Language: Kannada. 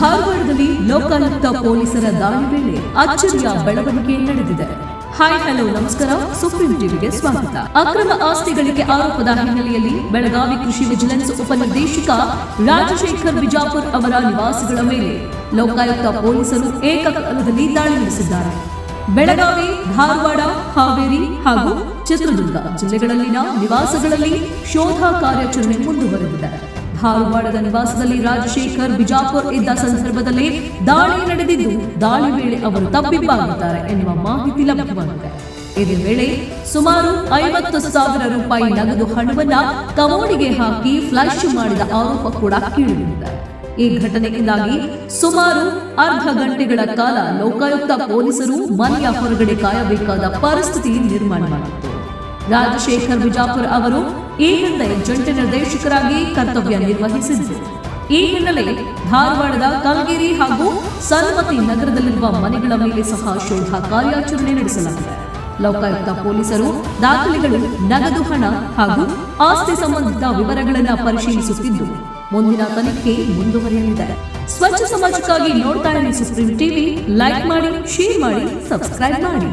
ಧಾರವಾಡದಲ್ಲಿ ಲೋಕಾಯುಕ್ತ ಪೊಲೀಸರ ದಾಳಿ ವೇಳೆ ಅಚ್ಚರಿಯ ಬೆಳವಣಿಗೆ ನಡೆದಿದೆ. ಹಾಯ್, ಹಲೋ, ನಮಸ್ಕಾರ. ಸುಪ್ರೀಂ ಟಿವಿಗೆ ಸ್ವಾಗತ. ಅಕ್ರಮ ಆಸ್ತಿಗಳಿಗೆ ಆರೋಪದ ಹಿನ್ನೆಲೆಯಲ್ಲಿ ಬೆಳಗಾವಿ ಕೃಷಿ ವಿಜಿಲೆನ್ಸ್ ಉಪನಿರ್ದೇಶಕ ರಾಜಶೇಖರ್ ಬಿಜಾಪುರ್ ಅವರ ನಿವಾಸಗಳ ಮೇಲೆ ಲೋಕಾಯುಕ್ತ ಪೊಲೀಸರು ಏಕಕಾಲದಲ್ಲಿ ದಾಳಿ ನಡೆಸಿದ್ದಾರೆ. ಬೆಳಗಾವಿ, ಧಾರವಾಡ, ಹಾವೇರಿ ಹಾಗೂ ಚಿತ್ರದುರ್ಗ ಜಿಲ್ಲೆಗಳಲ್ಲಿನ ನಿವಾಸಗಳಲ್ಲಿ ಶೋಧ ಕಾರ್ಯಾಚರಣೆ ಮುಂದುವರೆದಿದೆ. ಧಾರವಾಡದ ನಿವಾಸದಲ್ಲಿ ರಾಜಶೇಖರ್ ಬಿಜಾಪುರ್ ಇದ್ದ ಸಂದರ್ಭದಲ್ಲಿ ದಾಳಿ ನಡೆದಿದ್ದು, ದಾಳಿ ವೇಳೆ ಅವರು ತಬ್ಬಿಬ್ಬಾಗಿದ್ದಾರೆ ಎನ್ನುವ ಮಾಹಿತಿ ಲಭ್ಯವಾಗಿದೆ. ಇದೇ ವೇಳೆ ಸುಮಾರು ಐವತ್ತು ಸಾವಿರ ರೂಪಾಯಿ ನಗದು ಹಣವನ್ನ ಕಮೋಡಿಗೆ ಹಾಕಿ ಫ್ಲಾಶ್ ಮಾಡಿದ ಆರೋಪ ಕೂಡ ಕೇಳಿಬಂದಿದೆ. ಈ ಘಟನೆಯಿಂದಾಗಿ ಸುಮಾರು ಅರ್ಧ ಗಂಟೆಗಳ ಕಾಲ ಲೋಕಾಯುಕ್ತ ಪೊಲೀಸರು ಮನೆಯ ಹೊರಗಡೆ ಕಾಯಬೇಕಾದ ಪರಿಸ್ಥಿತಿ ನಿರ್ಮಾಣವಾಗಿತ್ತು. ರಾಜಶೇಖರ್ ಬಿಜಾಪುರ್ ಅವರು ಈ ಹಿಂದೆ ಜಂಟಿ ನಿರ್ದೇಶಕರಾಗಿ ಕರ್ತವ್ಯ ನಿರ್ವಹಿಸಿದ್ರು ಈ ಹಿನ್ನೆಲೆ ಧಾರವಾಡದ ಕಲ್ಗಿರಿ ಹಾಗೂ ಸನ್ಮತಿ ನಗರದಲ್ಲಿರುವ ಮನೆಗಳ ಮೇಲೆ ಸಹ ಶೋಧ ಕಾರ್ಯಾಚರಣೆ ನಡೆಸಲಾಗಿದೆ. ಲೋಕಾಯುಕ್ತ ಪೊಲೀಸರು ದಾಖಲೆಗಳು, ನಗದು ಹಣ ಹಾಗೂ ಆಸ್ತಿ ಸಂಬಂಧಿತ ವಿವರಗಳನ್ನು ಪರಿಶೀಲಿಸುತ್ತಿದ್ದು, ಮುಂದಿನ ತನಿಖೆ ಮುಂದುವರಿಯಲಿದೆ. ಸ್ವಚ್ಛ ಸಮಾಜಕ್ಕಾಗಿ ನೋಡ್ತಾ ಇರಿ ಸುಪ್ರೀಂ ಟಿವಿ ಲೈಕ್ ಮಾಡಿ ಶೇರ್ ಮಾಡಿ ಸಬ್ಸ್ಕ್ರೈಬ್ ಮಾಡಿ.